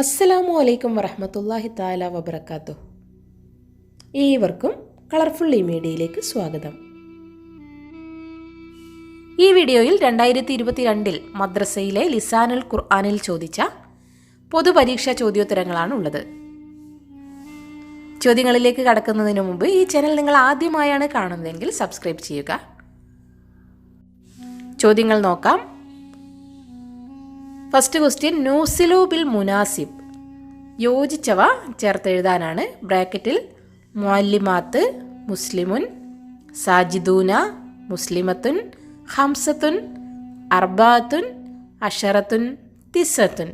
അസ്സലാമു അലൈക്കും വറഹമത്തല്ലാഹി താല വബർക്കാത്തു ഏവർക്കും കളർഫുൾ ഈ മീഡിയയിലേക്ക് സ്വാഗതം. ഈ വീഡിയോയിൽ രണ്ടായിരത്തി ഇരുപത്തിരണ്ടിൽ മദ്രസയിലെ ലിസാനുൽ ഖുർആാനിൽ ചോദിച്ച പൊതുപരീക്ഷാ ചോദ്യോത്തരങ്ങളാണ് ഉള്ളത്. ചോദ്യങ്ങളിലേക്ക് കടക്കുന്നതിന് മുമ്പ് ഈ ചാനൽ നിങ്ങൾ ആദ്യമായാണ് കാണുന്നതെങ്കിൽ സബ്സ്ക്രൈബ് ചെയ്യുക. ചോദ്യങ്ങൾ നോക്കാം. ഫസ്റ്റ് ക്വസ്റ്റ്യൻ നൂസിലു ബിൽ മുനാസിബ് യോജിച്ചവ ചേർത്തെഴുതാനാണ് ബ്രാക്കറ്റിൽ മുല്ലിമാത്ത് മുസ്ലിമുൻ സാജിദൂന മുസ്ലിമത്തുൻ ഹംസത്തുൻ അർബാത്തുൻ അഷറത്തുൻ തിസത്തുൻ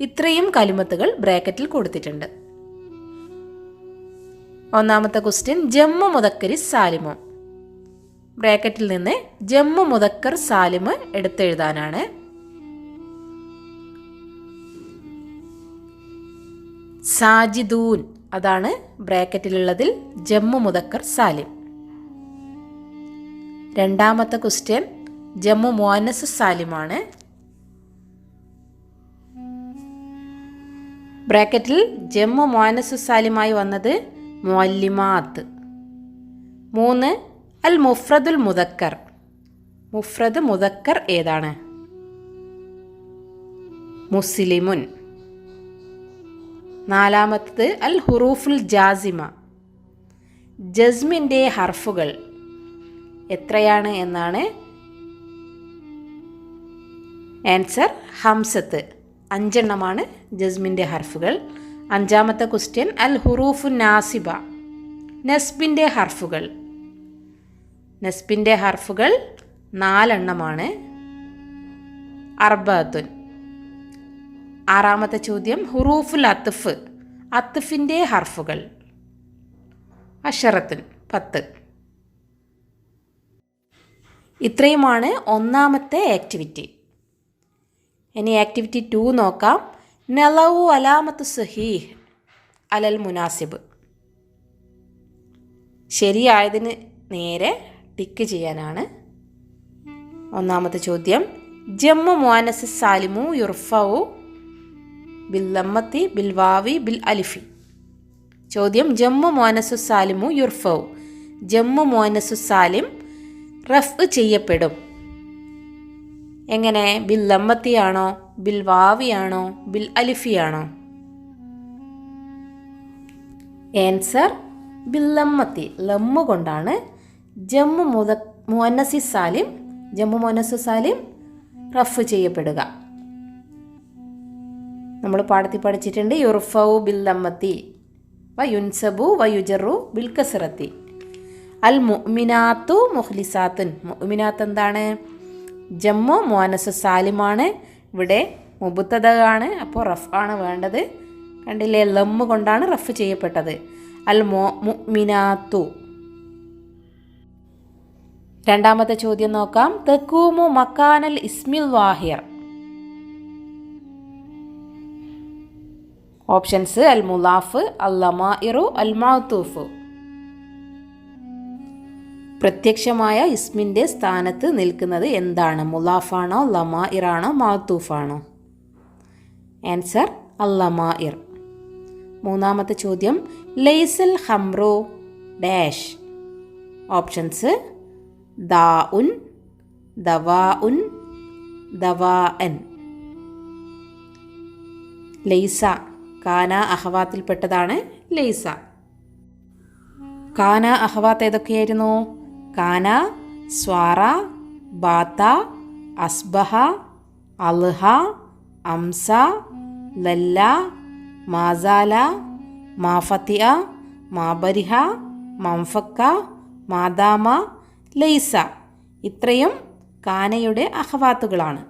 ഇത്രയും കലിമത്തുകൾ ബ്രാക്കറ്റിൽ കൊടുത്തിട്ടുണ്ട്. ഒന്നാമത്തെ ക്വസ്റ്റ്യൻ ജമ്മു മുതക്കരി സാലിമു. ബ്രാക്കറ്റിൽ നിന്ന് ജമ്മു മുതക്കർ സാലിമ് എടുത്തെഴുതാനാണ് സാജിദൂൻ അതാണ് ബ്രാക്കറ്റിലുള്ളതിൽ ജമ്മു മുതക്കർ സാലിം. രണ്ടാമത്തെ ക്വസ്റ്റ്യൻ ജമ്മു മോനസ് സാലിമാണ്. ബ്രാക്കറ്റിൽ ജമ്മു മോനസ് സാലിമായി വന്നത് മുഅല്ലിമാത്ത്. മൂന്ന് അൽ മുഫ്രദുൽ മുദക്കർ. മുഫ്രദ് മുദക്കർ ഏതാണ്? മുസ്ലിമുൻ. നാലാമത്തത് അൽ ഹുറൂഫുൽ ജാസിമ. ജസ്മിന്റെ ഹർഫുകൾ എത്രയാണ് എന്നാണ് ആൻസർ ഹംസത്ത്. അഞ്ചെണ്ണമാണ് ജസ്മിന്റെ ഹർഫുകൾ. അഞ്ചാമത്തെ ക്വസ്റ്റ്യൻ അൽ ഹുറൂഫു നാസിബ. നസ്ബിന്റെ ഹർഫുകൾ. നസ്ബിന്റെ ഹർഫുകൾ നാലെണ്ണമാണ്. അർബത്തുൻ. ആറാമത്തെ ചോദ്യം ഹുറൂഫുൽ അത്തുഫ് അത്തുഫിന്റെ ഹർഫുകൾ. അഷറത്തുൻ പത്ത്. ഇത്രയുമാണ് ഒന്നാമത്തെ ആക്ടിവിറ്റി. ഇനി ആക്ടിവിറ്റി ടു നോക്കാം. നലവു അലാമത്ത് സഹീഹ് അലൽ മുനാസിബ്. ശരിയായതിന് നേരെ ടിക്ക് ചെയ്യാനാണ്. ഒന്നാമത്തെ ചോദ്യം ജമ്മു മുഅനസ് സാലിമു യുർഫവു ബിൽ ലമ്മത്തി ബിൽ വാവി ബിൽ അലിഫി. ചോദ്യം ജമ്മു മോനസു സാലിമു യുർഫൗ. ജമ്മു മോനസു സാലിം റഫ് ചെയ്യപ്പെടും. എങ്ങനെ? ബിൽ ലമ്മത്തിയാണോ ബിൽ വാവിയാണോ ബിൽ അലിഫിയാണോ? ആൻസർ ബിൽ ലമ്മത്തി. ലമ്മു കൊണ്ടാണ് ജമ്മു മുത മോനസി സാലിം ജമ്മു മോനസു സാലിം റഫ് ചെയ്യപ്പെടുക. നമ്മൾ പാടത്തിൽ പഠിച്ചിട്ടുണ്ട് യുർഫൗ ബിൽ അമ്മത്തി വ യുൻസബു വ യുജറു ബിൽ കസറത്തി അൽ മുഅ്മിനാത്തു മുഹ്ലിസാത്തുൻ മുഅ്മിനാത്ത് എന്താണ്? ജമ്മു മോനസ് സാലിമാണ്. ഇവിടെ മുബുത്തതാണ് അപ്പോൾ റഫ് ആണ് വേണ്ടത്. കണ്ടില്ലേ ലമ്മ് കൊണ്ടാണ് റഫ് ചെയ്യപ്പെട്ടത്. അൽ മോ മുഅ്മിനാത്തു രണ്ടാമത്തെ ചോദ്യം നോക്കാം. തെക്കൂമു മക്കാനൽ ഇസ്മിൽ വാഹിർ. ഓപ്ഷൻസ് അൽ മുലാഫ് അൽ ലമാഇറു അൽ മാതൂഫ് പ്രത്യക്ഷമായ ഇസ്മിന്റെ സ്ഥാനത്ത് നിൽക്കുന്നത് എന്താണ്? മുലാഫാണോ ലമാഇറാണോ മാത്തൂഫാണോ? ആൻസർ അൽ ലമാഇർ മൂന്നാമത്തെ ചോദ്യം ലൈസൽ ഹംറോ ഡാഷ്. ഓപ്ഷൻസ് ദാ ഉൻ ദവാ ഉൻ ദവാ എൻ ലൈസ. കാന അഹവാത്തിൽപ്പെട്ടതാണ് ലൈസ. കാന അഹവാത്ത് ഏതൊക്കെയായിരുന്നു? കാന സ്വാറ ബാത്ത അസ്ബഹ അൽഹ അംസ ലല്ല മാസാല മാഫത്തിയ മാബരിഹ മംഫക്ക മാദാമ ലൈസ. ഇത്രയും കാനയുടെ അഹവാത്തുകളാണ്.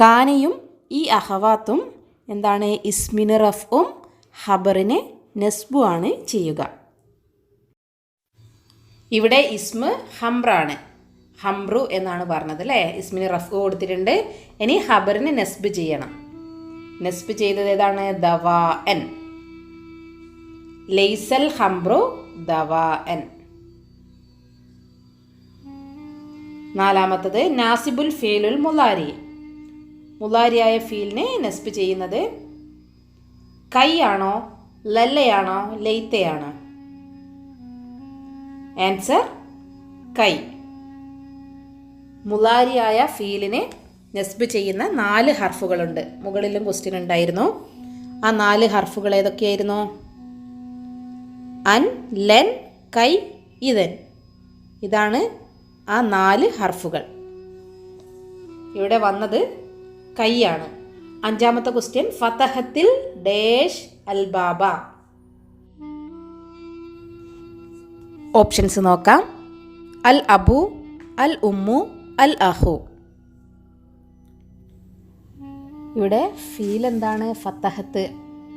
കാനയും ഈ അഹവാത്തും എന്താണ്? ഇസ്മിന് റഫും ഹബറിന് നെസ്ബു ആണ് ചെയ്യുക. ഇവിടെ ഇസ്മ് ഹംറാണ്. ഹംറു എന്നാണ് പറഞ്ഞത് അല്ലേ? ഇസ്മിന് റഫ് കൊടുത്തിട്ടുണ്ട്. ഇനി ഹബറിന് നെസ്ബ് ചെയ്യണം. നെസ്ബ് ചെയ്തത് ഏതാണ്? ദവാ എൻ ലൈസൽ ഹംറു ദവാ എൻ നാലാമത്തത് നാസിബുൽ ഫേലുൽ മുലാരി മുലാരിയായ ഫീലിനെ നെസ്പ് ചെയ്യുന്നത് കൈയാണോ ലല്ലയാണോ ലെയ്ത്തയാണോ? ആൻസർ കൈ. മുലാരിയായ ഫീലിനെ നെസ്ബ് ചെയ്യുന്ന നാല് ഹർഫുകളുണ്ട്. മുകളിലും ക്വസ്റ്റ്യൻ ഉണ്ടായിരുന്നു. ആ നാല് ഹർഫുകൾ ഏതൊക്കെയായിരുന്നു? അൻ ലെൻ കൈ ഇതൻ. ഇതാണ് ആ നാല് ഹർഫുകൾ. ഇവിടെ വന്നത് കൈയാണ്. അഞ്ചാമത്തെ ക്വസ്റ്റ്യൻ ഫതഹത്തിൽ ഡേഷ് അൽബാബ ഓപ്ഷൻസ് നോക്കാം. അൽ അബു അൽ ഉമ്മു അൽ അഹു. ഇവിടെ ഫീൽ എന്താണ്? ഫത്തഹത്ത്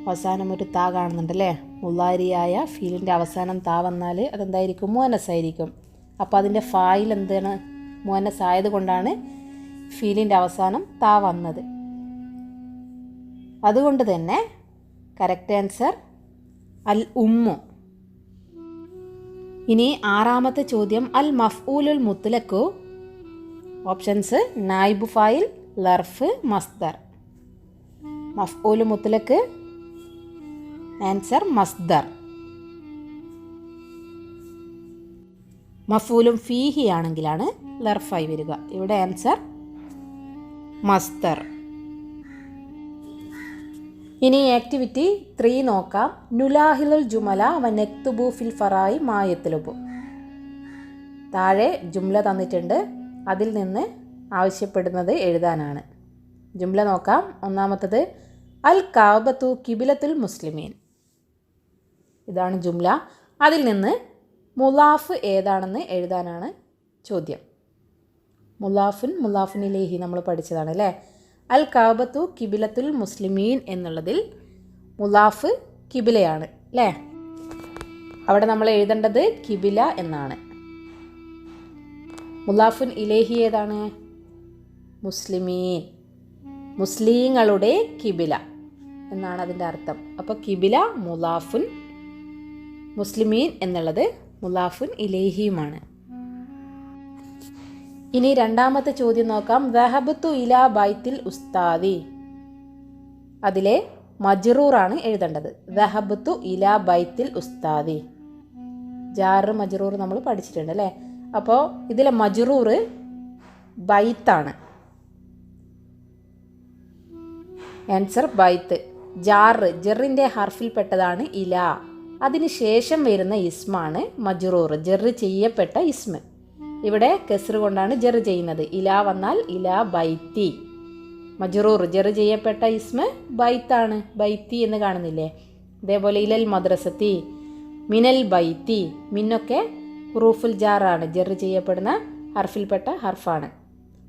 അവസാനം ഒരു താ കാണുന്നുണ്ടല്ലേ മുള്ളാരിയായ ഫീലിന്റെ അവസാനം താ വന്നാൽ അതെന്തായിരിക്കും? മോനസ് ആയിരിക്കും അപ്പോൾ അതിന്റെ ഫായിൽ എന്താണ്? മോനസ് ആയതുകൊണ്ടാണ് ഫീലിന്റെ അവസാനം താ വന്നത്. അതുകൊണ്ട് തന്നെ കറക്റ്റ് ആൻസർ അൽ ഉമ്മു. ഇനി ആറാമത്തെ ചോദ്യം അൽ മഫ്ഊലുൽ മുത്തലക്കു ഓപ്ഷൻസ് നായിബു ഫായിൽ ലർഫ് മസ്ദർ. മഫ്ഊലു മുത്തലക്ക് ആൻസർ മസ്ദർ. മഫൂലും ഫീഹി ആണെങ്കിലാണ് ലർഫായി വരിക. ഇവിടെ ആൻസർ മസ്ദർ ഇനി ആക്ടിവിറ്റി ത്രീ നോക്കാം. നുലാഹിലുൽ ജുമല വനെക്തുബു ഫിൽ ഫറായി മായത്തിലുബു. താഴെ ജുംല തന്നിട്ടുണ്ട്. അതിൽ നിന്ന് ആവശ്യപ്പെടുന്നത് എഴുതാനാണ്. ജുംല നോക്കാം. ഒന്നാമത്തത് അൽ കാബത്തു കിബിലത്തുൽ മുസ്ലിമീൻ. ഇതാണ് ജുംല. അതിൽ നിന്ന് മുലാഫ് ഏതാണെന്ന് എഴുതാനാണ് ചോദ്യം. മുലാഫുൻ മുലാഫുനിലേഹി നമ്മൾ പഠിച്ചതാണ് അല്ലേ? അൽ കാബത്തു കിബിലത്തുൽ മുസ്ലിമീൻ എന്നുള്ളതിൽ മുലാഫ് കിബിലയാണ് അല്ലേ? അവിടെ നമ്മൾ എഴുതേണ്ടത് കിബില എന്നാണ്. മുലാഫുൻ ഇലേഹി ഏതാണ്? മുസ്ലിമീൻ. മുസ്ലിങ്ങളുടെ കിബില എന്നാണ് അതിന്റെ അർത്ഥം. അപ്പോൾ കിബില മുലാഫുൻ മുസ്ലിമീൻ എന്നുള്ളത് മുലാഫുൻ ഇലേഹിയുമാണ്. ഇനി രണ്ടാമത്തെ ചോദ്യം നോക്കാം. ദഹബത്തു ഇലാ ബൈത്തിൽ ഉസ്താദി. അതിലെ മജ്റൂറാണ് എഴുതേണ്ടത്. ദഹബത്തു ഇലാ ബൈത്തിൽ ഉസ്താദി. ജാറ് മജ്റൂർ നമ്മൾ പഠിച്ചിട്ടുണ്ട് അല്ലേ? അപ്പോൾ ഇതിലെ മജ്റൂർ ബൈത്താണ്. ആൻസർ ബൈത്ത്. ജാറ് ജെറിന്റെ ഹർഫിൽപ്പെട്ടതാണ് ഇല. അതിന് ശേഷം വരുന്ന ഇസ്മാണ് മജ്റൂർ. ജെറ് ചെയ്യപ്പെട്ട ഇസ്മ്. ഇവിടെ കെസർ കൊണ്ടാണ് ജെറ് ചെയ്യുന്നത്. ഇല വന്നാൽ ഇല ബൈത്തി. മജ്റൂർ ജെറ് ചെയ്യപ്പെട്ട ഇസ്മ ബൈത്താണ്. ബൈത്തി എന്ന് കാണുന്നില്ലേ? അതേപോലെ ഇലൽ മദ്രസത്തി മിനൽ ബൈത്തി മിന്നൊക്കെ റൂഫുൽ ജാറാണ്. ജെറ് ചെയ്യപ്പെടുന്ന ഹർഫിൽപ്പെട്ട ഹർഫാണ്.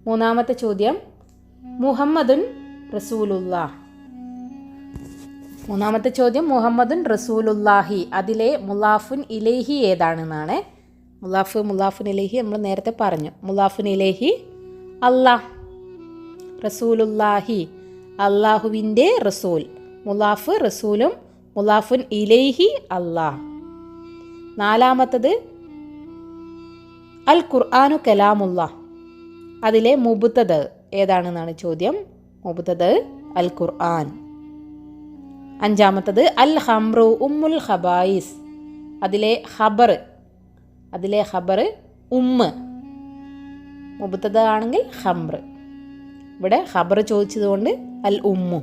മൂന്നാമത്തെ ചോദ്യം മുഹമ്മദുൻ റസൂലുല്ല മൂന്നാമത്തെ ചോദ്യം മുഹമ്മദുൻ റസൂലുല്ലാഹി അതിലെ മുലാഫുൻ ഇലേഹി ഏതാണെന്നാണ്. മുലാഫ് മുലാഫുൻ ഇലേഹി നമ്മൾ നേരത്തെ പറഞ്ഞു. മുലാഫുൻ ഇലേഹി അല്ലാഹ് റസൂലുല്ലാഹി അള്ളാഹുവിന്റെ റസൂൽ. മുലാഫ് റസൂലും മുലാഫുൻ ഇലേഹി അള്ളാഹ് നാലാമത്തത് അൽ ഖുർആാനു കലാമുല്ല. അതിലെ മുബുത്തത് ഏതാണെന്നാണ് ചോദ്യം? മുബുത്തത് അൽ ഖുർആൻ അഞ്ചാമത്തത് അൽ ഹംറു ഉമ്മുൽ ഹബായിസ് അതിലെ ഖബർ അതിലെ ഹബർ ഉമ്മ. മുബത്തത് ആണെങ്കിൽ ഹംറ് ഇവിടെ ഖബർ ചോദിച്ചതുകൊണ്ട് അൽ ഉമ്മു.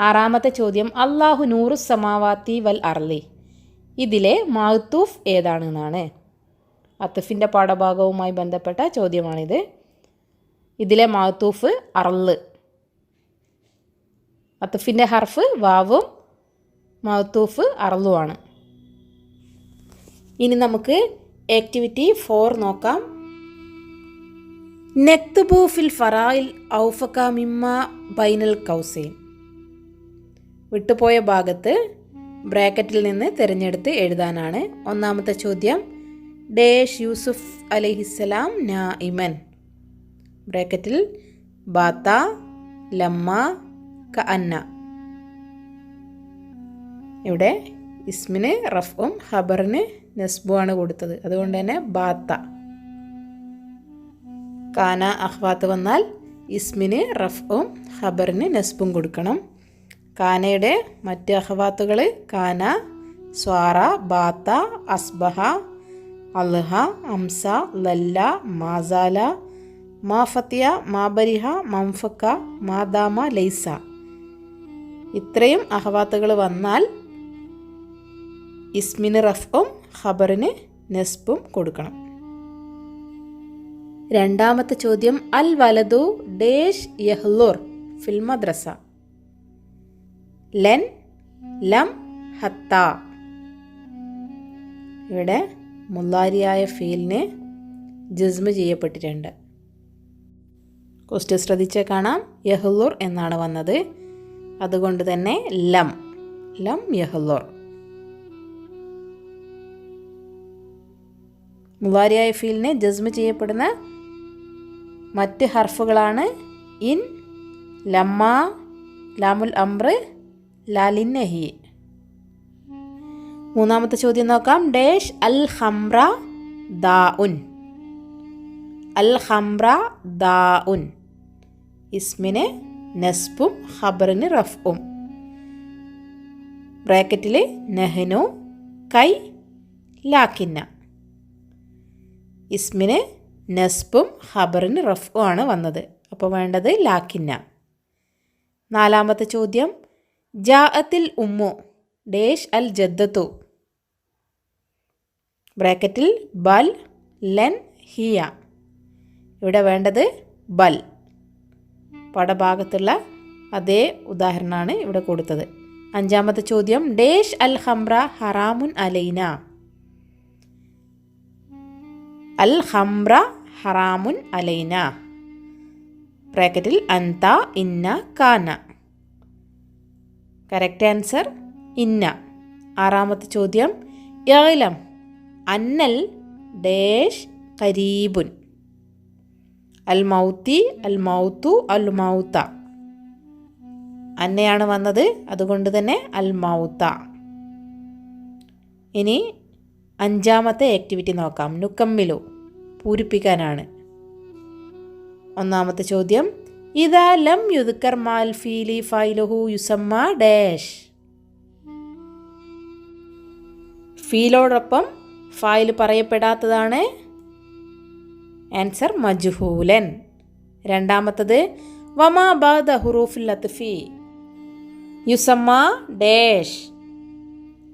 ആറാമത്തെ ചോദ്യം അള്ളാഹു നൂറു സമാവാത്തി വൽ അർലി ഇതിലെ മഹത്തൂഫ് ഏതാണെന്നാണ്. അത്തഫിന്റെ പാഠഭാഗവുമായി ബന്ധപ്പെട്ട ചോദ്യമാണിത്. ഇതിലെ മഹത്തൂഫ് അർൾ. അത്തഫിന്റെ ഹർഫ് വാവും മഹത്തൂഫ് അർളുമാണ് ഇനി നമുക്ക് ആക്ടിവിറ്റി ഫോർ നോക്കാം. നെക്തുബു ഫിൽ ഫറായിൽ ഔഫക്ക മിമ്മ ബൈനൽ കൗസൈൻ. വിട്ടുപോയ ഭാഗത്ത് ബ്രാക്കറ്റിൽ നിന്ന് തിരഞ്ഞെടുത്ത് എഴുതാനാണ് ഒന്നാമത്തെ ചോദ്യം. ഡേഷ് യൂസുഫ് അലഹിസ്സലാം നാ ഇമൻ ബ്രാക്കറ്റിൽ ബാത്ത ലമ്മ ക അന്ന ഇവിടെ ഇസ്മിന് റഫും ഖബറിന് ആണ് കൊടുത്തത്. അതുകൊണ്ട് തന്നെ ബാത്ത. കാന അഹ്വാത്ത് വന്നാൽ ഇസ്മിന് റഫും ഖബറിന് നസ്ബും കൊടുക്കണം. കാനയുടെ മറ്റ് അഹ്വാത്തുകൾ കാന സ്വാറ ബാത്ത അസ്ബഹ അൽഹ അംസ ലല്ല മാസാല മാഫത്തിയ മാബരിഹ മംഫക്ക മാദാമ ലൈസ. ഇത്രയും അഹവാത്തുകൾ വന്നാൽ ഇസ്മിന് റഫും ഖബറിന് നസ്ബും കൊടുക്കണം. രണ്ടാമത്തെ ചോദ്യം അൽ വലതു ഡേഷ് യഹ്ലൂർ ഫിൽ മദ്രസ. ലെൻ ലം ഹത്ത. ഇവിടെ മുല്ലാരിയായ ഫീലിന് ജിസ്മ ചെയ്യപ്പെട്ടിട്ടുണ്ട്. ക്വസ്റ്റ്യൻ ശ്രദ്ധിച്ച് കാണാം. യഹ്ലൂർ എന്നാണ് വന്നത്. അതുകൊണ്ട് തന്നെ ലം ലം യഹ്ലുർ. മുലാരിയായ ഫീലിന് ജസ്മ ചെയ്യപ്പെടുന്ന മറ്റ് ഹർഫുകളാണ് ഇൻ ലമ്മ ലാമുൽ അംറ് ലാലിൻ നഹി മൂന്നാമത്തെ ചോദ്യം നോക്കാം. ഡേഷ് അൽ ഹംറ ദാ ഉൻ അൽ ഹംറ ദാ ഉൻ ഇസ്മിന് നസ്ബും ഖബറിന് റഫും ബ്രാക്കറ്റിൽ നെഹനു കൈ ലാക്കിന്ന. ഇസ്മിന് നസ്ബും ഹബറിന് റഫും ആണ് വന്നത്. അപ്പോൾ വേണ്ടത് ലാക്കിന്ന. നാലാമത്തെ ചോദ്യം. ജാഅത്തിൽ ഉമ്മു ഡേഷ് അൽ ജദ്ദത്തു. ബ്രാക്കറ്റിൽ ബൽ ലെൻ ഹിയ. ഇവിടെ വേണ്ടത് ബൽ. പടഭാഗത്തുള്ള അതേ ഉദാഹരണമാണ് ഇവിടെ കൊടുത്തത്. അഞ്ചാമത്തെ ചോദ്യം. ഡേഷ് അൽ ഹംറ ഹറാമുൻ അലൈന. അൽ ഹംറ ഹറാമുൻ അലൈന. ബ്രാക്കറ്റിൽ അന്ത ഇന്ന കാന. കറക്റ്റ് ആൻസർ ഇന്ന. ആറാമത്തെ ചോദ്യം ഏലം അന്നൽ ഡേഷ് കരീബുൻ. അൽ മൗത്തി അൽ മൗത്തു അൽ മൗത്ത. അന്നയാണ് വന്നത് അതുകൊണ്ട് തന്നെ അൽ മൗത്ത. ഇനി അഞ്ചാമത്തെ ആക്ടിവിറ്റി നോക്കാം. നുക്കമ്മിലു പൂരിപ്പിക്കാനാണ്. ഒന്നാമത്തെ ചോദ്യം. ഇതാ ലം യുദുക്കർ മാൽ ഫീലി ഫൈലുഹു യുസമ്മ ഡാഷ്. ഫീലോടൊപ്പം ഫായിൽ പറയപ്പെടാത്തതാണ് ആൻസർ മജ്ഹൂലൻ. രണ്ടാമത്തത്. വമാ ബാദ ഹുറൂഫിൽ ലത്ഫി. യുസമ്മ ഡേഷ്.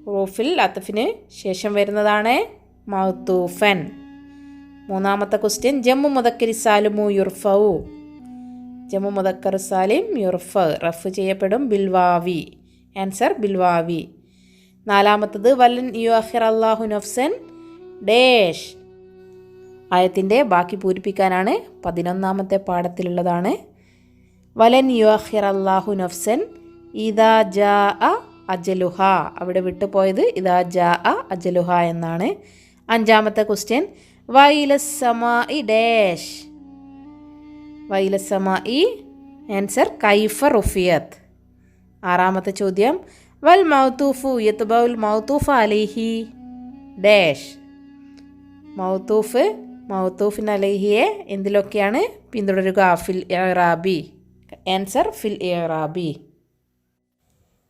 ഹുറൂഫിൽ അത്തഫിന് ശേഷം വരുന്നതാണ് മൗത്തൂഫൻ. മൂന്നാമത്തെ ക്വസ്റ്റ്യൻ ജമ്മു മുതക്കരി സാലിമു യുർഫവു ജമ്മു മുതക്കർ സാലിം യുർഫ റഫ് ചെയ്യപ്പെടും ബിൽവാവി. ആൻസർ ബിൽവാവി. നാലാമത്തത് വല്ലൻ യു അഹിർ അള്ളാഹു നഫ്സൻ ഡേഷ്. ആയത്തിന്റെ ബാക്കി പൂരിപ്പിക്കാനാണ് പതിനൊന്നാമത്തെ പാഠത്തിലുള്ളതാണ്. വലൻ യു അഹിർ അള്ളാഹു നഫ്സൻ ഇദാ ജാ അജലുഹ. അവിടെ വിട്ടുപോയത് ഇതാ ജാ അ അജലുഹ എന്നാണ്. അഞ്ചാമത്തെ ക്വസ്റ്റ്യൻ ഡാഷ്. ആൻസർ കൈഫ റുഫിയത്ത് ആറാമത്തെ ചോദ്യം. വൽ മൗത്തൂഫു യത്തുബൗൽ മൗത്തൂഫ് അലിഹി ഡാഷ്. മൗത്തൂഫ് മൗത്തൂഫിൻ അലഹിയെ എന്തിലൊക്കെയാണ് പിന്തുടരുക? ഫിൽ എറാബി ആൻസർ ഫിൽ എറാബി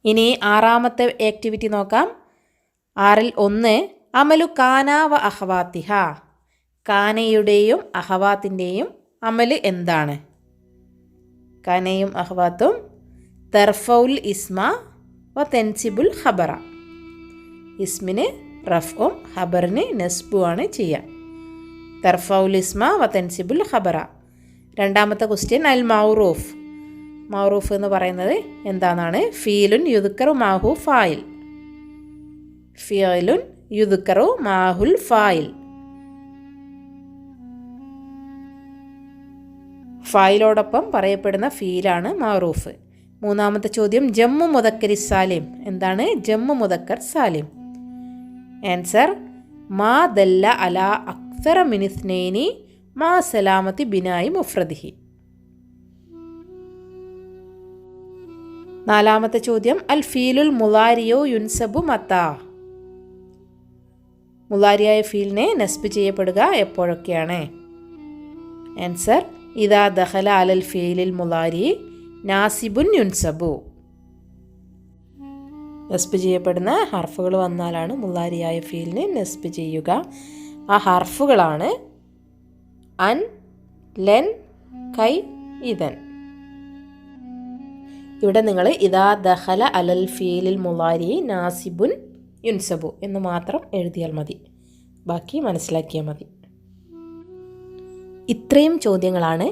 ഇനി ആറാമത്തെ ആക്ടിവിറ്റി നോക്കാം. ആറിൽ ഒന്ന് അമലു കാന വ അഹവാത്തിഹ. കാനയുടെയും അഹവാത്തിന്റെയും അമൽ എന്താണ്? കാനയും അഹവാത്തും തെർഫൗൽ ഇസ്മ വ തെൻസിബുൽ ഹബറ ഇസ്മിന് റഫും ഹബറിന് നെസ്ബുമാണ് ചെയ്യുക തെർഫൗൽ ഇസ്മ വ തെൻസിബുൽ ഹബറ രണ്ടാമത്തെ ക്വസ്റ്റ്യൻ അൽ മൗറൂഫ്. മൗറൂഫ് എന്ന് പറയുന്നത് എന്താണെന്നാണ് ഫീലുൻ യുദുക്കറു മാഹു ഫായിൽ. ഫിയലുൻ യുദുക്കറു മാഹുൽ ഫായിൽ. ഫായിലോടൊപ്പം പറയപ്പെടുന്ന ഫീലാണ് മാറൂഫ്. മൂന്നാമത്തെ ചോദ്യം ജമ്മു മുതക്കരി സാലിം. എന്താണ്? ജമ്മു മുതക്കർ സാലിം. ആൻസർ മാ ദല്ല അല അക്സറ മിനിസ്നേനി മാ സലാമത്തി ബിനായി മുഫ്രദിഹി. നാലാമത്തെ ചോദ്യം അൽ ഫീലുൽ മുലാരിയോ യുൻസബു മത്ത. മുലാരിയായ ഫീലിനെ നസ്ബ് ചെയ്യപ്പെടുക എപ്പോഴൊക്കെയാണ്? ആൻസർ ഇതാ ദഹല അലൽ ഫീലിൽ മുലാരി നാസിബുൻ യുൻസബു. നസ്ബ് ചെയ്യപ്പെടുന്ന ഹർഫുകൾ വന്നാലാണ് മുല്ലാരിയായ ഫീലിനെ നസ്ബ് ചെയ്യുക. ആ ഹർഫുകളാണ് അൻ ലെൻ കൈ ഇതൻ. ഇവിടെ നിങ്ങൾ ഇതാ ദഹല അലൽ ഫീലിൽ മുലാരി നാസിബുൻ യുൻസബു എന്ന് മാത്രം എഴുതിയാൽ മതി. ബാക്കി മനസ്സിലാക്കിയാൽ മതി. ഇത്രയും ചോദ്യങ്ങളാണ്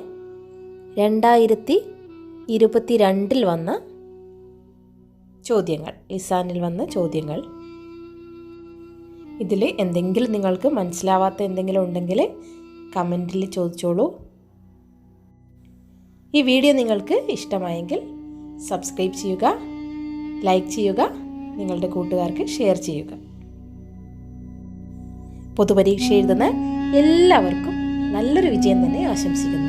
രണ്ടായിരത്തി ഇരുപത്തി രണ്ടിൽ വന്ന ചോദ്യങ്ങൾ ഇസാനിൽ വന്ന ചോദ്യങ്ങൾ. ഇതിൽ എന്തെങ്കിലും നിങ്ങൾക്ക് മനസ്സിലാവാത്ത എന്തെങ്കിലും ഉണ്ടെങ്കിൽ കമന്റിൽ ചോദിച്ചോളൂ. ഈ വീഡിയോ നിങ്ങൾക്ക് ഇഷ്ടമായെങ്കിൽ സബ്സ്ക്രൈബ് ചെയ്യുക ലൈക്ക് ചെയ്യുക നിങ്ങളുടെ കൂട്ടുകാർക്ക് ഷെയർ ചെയ്യുക. പൊതുപരീക്ഷ എഴുതുന്ന എല്ലാവർക്കും നല്ലൊരു വിജയം തന്നെ ആശംസിക്കുന്നു.